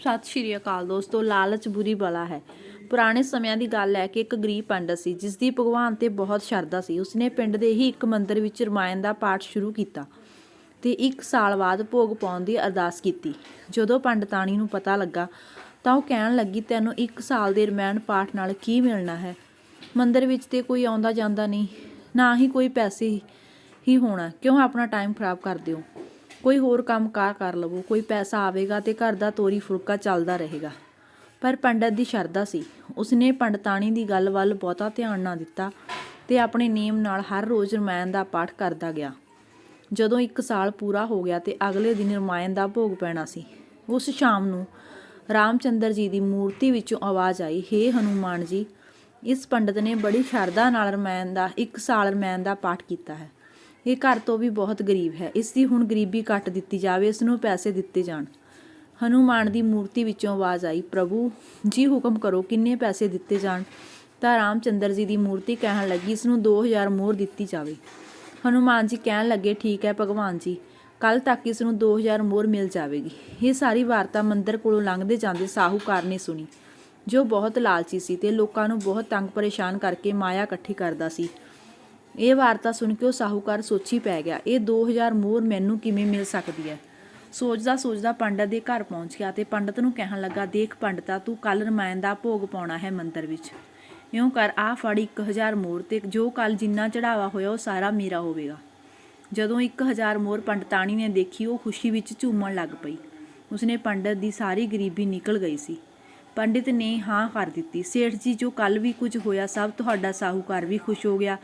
ਸਤਿ ਸ਼੍ਰੀ ਅਕਾਲ ਦੋਸਤੋ, ਲਾਲਚ ਬੁਰੀ ਬਲਾ ਹੈ। ਪੁਰਾਣੇ ਸਮਿਆਂ ਦੀ ਗੱਲ ਹੈ ਕਿ ਇੱਕ ਗਰੀਬ ਪੰਡਤ ਸੀ ਜਿਸ ਦੀ ਭਗਵਾਨ ਤੇ ਬਹੁਤ ਸ਼ਰਧਾ ਸੀ। ਉਸਨੇ ਪਿੰਡ ਦੇ ਹੀ ਇੱਕ ਮੰਦਿਰ ਵਿੱਚ ਰਮਾਇਣ ਦਾ ਪਾਠ ਸ਼ੁਰੂ ਕੀਤਾ ਤੇ ਇੱਕ ਸਾਲ ਬਾਅਦ ਭੋਗ ਪਾਉਣ ਦੀ ਅਰਦਾਸ ਕੀਤੀ। ਜਦੋਂ ਪੰਡਤਾਣੀ ਨੂੰ ਪਤਾ ਲੱਗਾ, ਤਾਂ ਉਹ ਕਹਿਣ ਲੱਗੀ, ਤੈਨੂੰ ਇੱਕ ਸਾਲ ਦੇ ਰਮਾਇਣ ਪਾਠ ਨਾਲ ਕੀ ਮਿਲਣਾ ਹੈ? ਮੰਦਿਰ ਵਿੱਚ ਤੇ ਕੋਈ ਆਉਂਦਾ ਜਾਂਦਾ ਨਹੀਂ, ਨਾ ਹੀ ਕੋਈ ਪੈਸੇ ਹੀ ਹੋਣਾ। ਕਿਉਂ ਆਪਣਾ ਟਾਈਮ ਖਰਾਬ ਕਰਦੇ ਹੋ ਕੋਈ ਹੋਰ ਕੰਮ ਕਾਰ ਕਰ ਲਵੋ, ਕੋਈ ਪੈਸਾ ਆਵੇਗਾ ਤੇ ਘਰ ਦਾ ਤੋਰੀ ਫੁਲਕਾ ਚੱਲਦਾ ਰਹੇਗਾ। ਪਰ ਪੰਡਤ ਦੀ ਸ਼ਰਧਾ ਸੀ। ਉਸਨੇ ਪੰਡਤਾਣੀ ਦੀ ਗੱਲ ਵੱਲ ਬਹੁਤਾ ਧਿਆਨ ਨਾ ਦਿੱਤਾ ਤੇ ਆਪਣੇ ਨੇਮ ਨਾਲ ਹਰ ਰੋਜ਼ ਰਮਾਇਣ ਦਾ ਪਾਠ ਕਰਦਾ ਗਿਆ। ਜਦੋਂ ਇੱਕ ਸਾਲ ਪੂਰਾ ਹੋ ਗਿਆ ਤੇ ਅਗਲੇ ਦਿਨ ਰਮਾਇਣ ਦਾ ਭੋਗ ਪੈਣਾ ਸੀ, ਉਸ ਸ਼ਾਮ ਨੂੰ ਰਾਮਚੰਦਰ ਜੀ ਦੀ ਮੂਰਤੀ ਵਿੱਚੋਂ ਆਵਾਜ਼ ਆਈ, ਹੇ ਹਨੂਮਾਨ ਜੀ। ਇਸ ਪੰਡਤ ਨੇ ਬੜੀ ਸ਼ਰਧਾ ਨਾਲ ਰਮਾਇਣ ਦਾ, ਇੱਕ ਸਾਲ ਰਮਾਇਣ ਦਾ ਪਾਠ ਕੀਤਾ ਹੈ। ਇਹ ਘਰ ਤੋਂ ਵੀ ਬਹੁਤ ਗਰੀਬ ਹੈ। ਇਸ ਦੀ ਹੁਣ ਗਰੀਬੀ ਕੱਟ ਦਿੱਤੀ ਜਾਵੇ, ਇਸ ਨੂੰ ਪੈਸੇ ਦਿੱਤੇ ਜਾਣ। ਹਨੂਮਾਨ ਦੀ ਮੂਰਤੀ ਵਿੱਚੋਂ ਆਵਾਜ਼ ਆਈ, ਪ੍ਰਭੂ, ਜੀ ਹੁਕਮ ਕਰੋ, ਕਿੰਨੇ ਪੈਸੇ ਦਿੱਤੇ ਜਾਣ? ਤਾਂ ਰਾਮਚੰਦਰ ਜੀ ਦੀ ਮੂਰਤੀ ਕਹਿਣ ਲੱਗੀ, ਇਸ ਨੂੰ 2000 ਮੋਹਰ ਦਿੱਤੀ ਜਾਵੇ। ਹਨੂਮਾਨ ਜੀ ਕਹਿਣ ਲੱਗੇ, ਠੀਕ ਹੈ ਭਗਵਾਨ ਜੀ ਕੱਲ ਤੱਕ ਇਸ ਨੂੰ 2000 ਮੋਹਰ ਮਿਲ ਜਾਵੇਗੀ। ਇਹ ਸਾਰੀ ਵਾਰਤਾ ਮੰਦਰ ਕੋਲੋਂ ਲੰਘਦੇ ਜਾਂਦੇ ਸਾਹੂਕਾਰ ਨੇ ਸੁਣੀ, ਜੋ ਬਹੁਤ ਲਾਲਚੀ ਸੀ ਤੇ ਲੋਕਾਂ ਨੂੰ ਬਹੁਤ ਤੰਗ ਪਰੇਸ਼ਾਨ ਕਰਕੇ ਮਾਇਆ ਇਕੱਠੀ ਕਰਦਾ ਸੀ। ਇਹ ਵਾਰਤਾ ਸੁਣ ਕੇ ਉਹ ਸਾਹੂਕਾਰ ਸੋਚੀ ਪੈ ਗਿਆ, ਇਹ 2000 ਮੋਹਰ ਮੈਨੂੰ ਕਿਵੇਂ ਮਿਲ ਸਕਦੀ ਹੈ? ਸੋਚਦਾ ਸੋਚਦਾ ਪੰਡਤ ਦੇ ਘਰ ਪਹੁੰਚ ਗਿਆ ਤੇ ਪੰਡਤ ਨੂੰ ਕਹਿਣ ਲੱਗਾ, ਦੇਖ ਪੰਡਤਾ, ਤੂੰ ਕੱਲ ਰਮਾਇਣ ਦਾ ਭੋਗ ਪਾਉਣਾ ਹੈ ਮੰਦਰ ਵਿੱਚ। ਇਉਂ ਕਰ ਆ ਫੜ 1000 ਮੋਰ ਤੇ ਜੋ ਕੱਲ ਜਿੰਨਾ ਚੜਾਵਾ ਹੋਇਆ ਉਹ ਸਾਰਾ ਮੇਰਾ ਹੋਵੇਗਾ। ਜਦੋਂ 1000 ਮੋਰ ਪੰਡਤਾਣੀ ਨੇ ਦੇਖੀ, ਉਹ ਖੁਸ਼ੀ ਵਿੱਚ ਝੂਮਣ ਲੱਗ ਪਈ। ਉਸਨੇ ਪੰਡਤ ਦੀ ਸਾਰੀ ਗਰੀਬੀ ਨਿਕਲ ਗਈ ਸੀ। ਪੰਡਿਤ ਨੇ ਹਾਂ ਕਰ ਦਿੱਤੀ, ਸੇਠ ਜੀ, ਜੋ ਕੱਲ ਵੀ ਕੁਝ ਹੋਇਆ, ਸਭ ਤੁਹਾਡਾ ਸਾਹੂਕਾਰ ਵੀ ਖੁਸ਼ ਹੋ ਗਿਆ।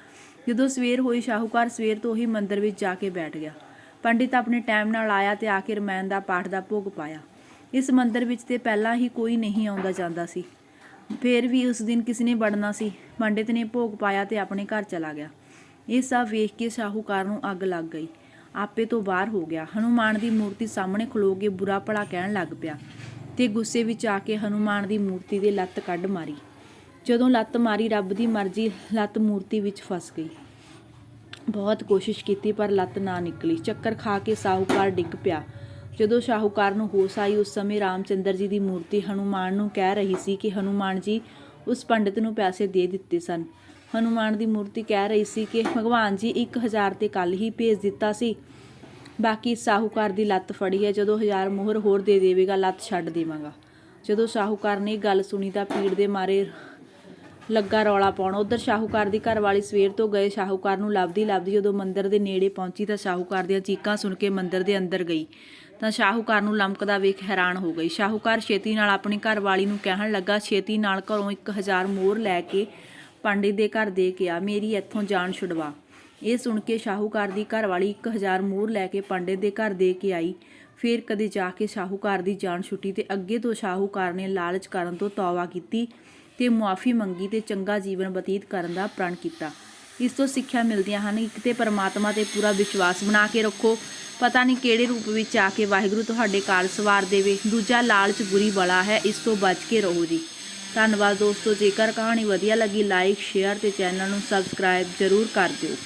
ਜਦੋਂ ਸਵੇਰ ਹੋਈ, ਸ਼ਾਹੂਕਾਰ ਸਵੇਰ ਤੋਂ ਹੀ ਮੰਦਰ ਵਿੱਚ ਜਾ ਕੇ ਬੈਠ ਗਿਆ। ਪੰਡਿਤ ਆਪਣੇ ਟਾਈਮ ਨਾਲ ਆਇਆ ਤੇ ਆ ਕੇ ਰਮਾਇਣ ਦਾ ਪਾਠ ਦਾ ਭੋਗ ਪਾਇਆ। ਇਸ ਮੰਦਰ ਵਿੱਚ ਤੇ ਪਹਿਲਾਂ ਹੀ ਕੋਈ ਨਹੀਂ ਆਉਂਦਾ ਜਾਂਦਾ ਸੀ। ਫੇਰ ਵੀ ਉਸ ਦਿਨ ਕਿਸ ਨੇ ਵੜਨਾ ਸੀ। ਪੰਡਿਤ ਨੇ ਭੋਗ ਪਾਇਆ ਤੇ ਆਪਣੇ ਘਰ ਚਲਾ ਗਿਆ। ਇਹ ਸਭ ਵੇਖ ਕੇ ਸ਼ਾਹੂਕਾਰ ਨੂੰ ਅੱਗ ਲੱਗ ਗਈ। ਆਪੇ ਤੋਂ ਬਾਹਰ ਹੋ ਗਿਆ। ਹਨੂਮਾਨ ਦੀ ਮੂਰਤੀ ਸਾਹਮਣੇ ਖਲੋ ਕੇ ਬੁਰਾ ਭਲਾ ਕਹਿਣ ਲੱਗ ਪਿਆ ਤੇ ਗੁੱਸੇ ਵਿੱਚ ਆ ਕੇ ਹਨੂਮਾਨ ਦੀ ਮੂਰਤੀ ਦੇ ਲੱਤ ਕੱਢ ਮਾਰੀ। ਜਦੋਂ ਲੱਤ ਮਾਰੀ, ਰੱਬ ਦੀ ਮਰਜ਼ੀ ਲੱਤ ਮੂਰਤੀ ਵਿੱਚ ਫਸ ਗਈ। ਬਹੁਤ ਕੋਸ਼ਿਸ਼ ਕੀਤੀ, ਪਰ ਲੱਤ ਨਾ ਨਿਕਲੀ। ਚੱਕਰ ਖਾ ਕੇ ਸਾਹੂਕਾਰ ਡਿੱਗ ਪਿਆ। ਜਦੋਂ ਸ਼ਾਹੂਕਾਰ ਨੂੰ ਹੋਸ਼ ਆਈ, ਉਸ ਸਮੇਂ ਰਾਮਚੰਦਰ ਜੀ ਦੀ ਮੂਰਤੀ ਹਨੂਮਾਨ ਨੂੰ ਕਹਿ ਰਹੀ ਸੀ ਕਿ, ਹਨੂਮਾਨ ਜੀ, ਉਸ ਪੰਡਿਤ ਨੂੰ ਪੈਸੇ ਦੇ ਦਿੱਤੇ ਸਨ। ਹਨੂਮਾਨ ਦੀ ਮੂਰਤੀ ਕਹਿ ਰਹੀ ਸੀ ਕਿ, ਭਗਵਾਨ ਜੀ 1000 ਤੇ ਕੱਲ ਹੀ ਭੇਜ ਦਿੱਤਾ ਸੀ। ਬਾਕੀ ਸਾਹੂਕਾਰ ਦੀ ਲੱਤ ਫੜੀ ਹੈ। ਜਦੋਂ ਹਜ਼ਾਰ ਮੋਹਰ ਹੋਰ ਦੇ ਦੇਵੇਗਾ, ਲੱਤ ਛੱਡ ਦੇਵਾਂਗਾ। ਜਦੋਂ ਸ਼ਾਹੂਕਾਰ ਨੇ ਇਹ ਗੱਲ ਸੁਣੀ ਤਾਂ ਪੀੜ ਦੇ ਮਾਰੇ ਲੱਗਾ ਰੌਲਾ ਪਾਉਣ। ਉਧਰ ਸ਼ਾਹੂਕਾਰ ਦੀ ਘਰਵਾਲੀ ਸਵੇਰ ਤੋਂ ਗਏ। ਸ਼ਾਹੂਕਾਰ ਨੂੰ ਲੱਭਦੀ ਲੱਭਦੀ ਜਦੋਂ ਮੰਦਿਰ ਦੇ ਨੇੜੇ ਪਹੁੰਚੀ ਤਾਂ ਸ਼ਾਹੂਕਾਰ ਦੀਆਂ ਚੀਕਾਂ ਸੁਣ ਕੇ ਮੰਦਿਰ ਦੇ ਅੰਦਰ ਗਈ। ਤਾਂ ਸ਼ਾਹੂਕਾਰ ਨੂੰ ਲਮਕਦਾ ਵੇਖ ਹੈਰਾਨ ਹੋ ਗਈ। ਸ਼ਾਹੂਕਾਰ ਛੇਤੀ ਨਾਲ ਆਪਣੀ ਘਰਵਾਲੀ ਨੂੰ ਕਹਿਣ ਲੱਗਾ, ਛੇਤੀ ਨਾਲ ਘਰੋਂ 1000 ਮੋਹਰ ਲੈ ਕੇ ਪੰਡਿਤ ਦੇ ਘਰ ਦੇ ਕੇ ਆ। ਮੇਰੀ ਇੱਥੋਂ ਜਾਨ ਛੁਡਵਾ। ਇਹ ਸੁਣ ਕੇ ਸ਼ਾਹੂਕਾਰ ਦੀ ਘਰਵਾਲੀ 1000 ਮੋਹਰ ਲੈ ਕੇ ਪੰਡਿਤ ਦੇ ਘਰ ਦੇ ਕੇ ਆਈ। ਫਿਰ ਕਦੇ ਜਾ ਕੇ ਸ਼ਾਹੂਕਾਰ ਦੀ ਜਾਨ ਛੁੱਟੀ ਤੇ ਅੱਗੇ ਤੋਂ ਸ਼ਾਹੂਕਾਰ ਨੇ ਲਾਲਚ ਕਰਨ ਤੋਂ ਤੌਬਾ ਕੀਤੀ। ਤੇ ਮੁਆਫੀ ਮੰਗੀ ਤੇ ਚੰਗਾ ਜੀਵਨ ਬਤੀਤ ਕਰਨ ਦਾ ਪ੍ਰਣ ਕੀਤਾ। ਇਸ ਤੋਂ ਸਿੱਖਿਆ ਮਿਲਦੀਆਂ ਹਨ। ਇੱਕ ਤੇ ਪਰਮਾਤਮਾ ਤੇ ਪੂਰਾ ਵਿਸ਼ਵਾਸ ਬਣਾ ਕੇ ਰੱਖੋ। ਪਤਾ ਨਹੀਂ ਕਿਹੜੇ ਰੂਪ ਵਿੱਚ ਆ ਕੇ ਵਾਹਿਗੁਰੂ ਤੁਹਾਡੇ ਕਾਲ ਸਵਾਰ ਦੇਵੇ। ਦੂਜਾ ਲਾਲਚ ਬੁਰੀ ਬਲਾ ਹੈ, ਇਸ ਤੋਂ ਬਚ ਕੇ ਰਹੋ ਜੀ। ਧੰਨਵਾਦ ਦੋਸਤੋ। ਜੇਕਰ ਕਹਾਣੀ ਵਧੀਆ ਲੱਗੀ ਲਾਈਕ ਸ਼ੇਅਰ ਤੇ ਚੈਨਲ ਨੂੰ ਸਬਸਕ੍ਰਾਈਬ ਜ਼ਰੂਰ ਕਰ ਦਿਓ।